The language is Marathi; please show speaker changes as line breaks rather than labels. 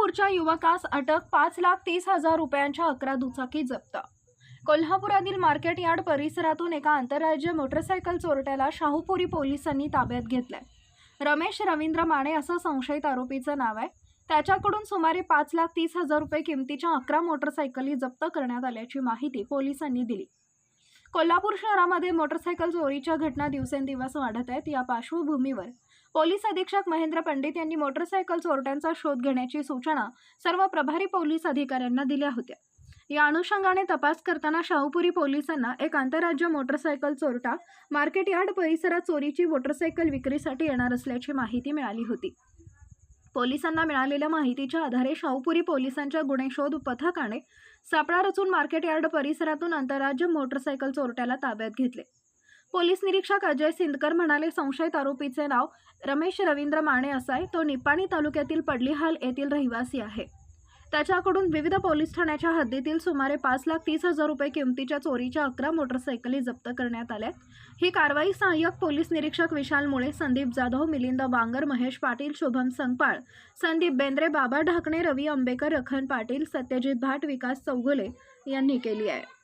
कोल्हापूरच्या युवकास अटक पाच लाख तीस हजार रुपयांच्या अकरा दुचाकी जप्त. कोल्हापुरातील मार्केट यार्ड परिसरातून एका आंतरराज्य मोटरसायकल चोरट्याला शाहूपुरी पोलिसांनी ताब्यात घेतलंय. रमेश रवींद्र माने असं संशयित आरोपीचं नाव आहे. त्याच्याकडून सुमारे पाच लाख तीस हजार रुपये किमतीच्या अकरा मोटरसायकली जप्त करण्यात आल्याची माहिती पोलिसांनी दिली. कोल्हापूर शहरामध्ये मोटरसायकल चोरीच्या घटना दिवसेंदिवस वाढत आहेत. या पार्श्वभूमीवर पोलीस अधीक्षक महेंद्र पंडित यांनी मोटरसायकल चोरट्यांचा शोध घेण्याची सूचना सर्व प्रभारी पोलीस अधिकाऱ्यांना दिल्या होत्या. या अनुषंगाने तपास करताना शाहूपुरी पोलिसांना एक आंतरराज्य मोटरसायकल चोरटा मार्केट यार्ड परिसरात चोरीची मोटरसायकल विक्रीसाठी येणार असल्याची माहिती मिळाली होती. पोलिसांना मिळालेल्या माहितीच्या आधारे शाहूपुरी पोलिसांच्या गुन्हे शोध पथकाने सापळा रचून मार्केट यार्ड परिसरातून आंतरराज्य मोटरसायकल चोरट्याला ताब्यात घेतले. पोलीस निरीक्षक अजय सिंदकर म्हणाले संशयित आरोपीचे नाव रमेश रवींद्र माने असाय. तो निपाणी तालुक्यातील पडलीहाल येथील रहिवासी आहे. त्याच्याकडून विविध पोलीस ठाण्याच्या हद्दीतील सुमारे पाच लाख तीस हजार रुपये किमतीच्या चोरीच्या अकरा मोटरसायकली जप्त करण्यात आल्या. ही कारवाई सहाय्यक पोलीस निरीक्षक विशाल मुळे संदीप जाधव मिलिंद बांगर महेश पाटील शुभम संगपाळ संदीप बेंद्रे बाबा ढाकणे रवी आंबेकर रखन पाटील सत्यजित भाट विकास चौगुले यांनी केली आहे.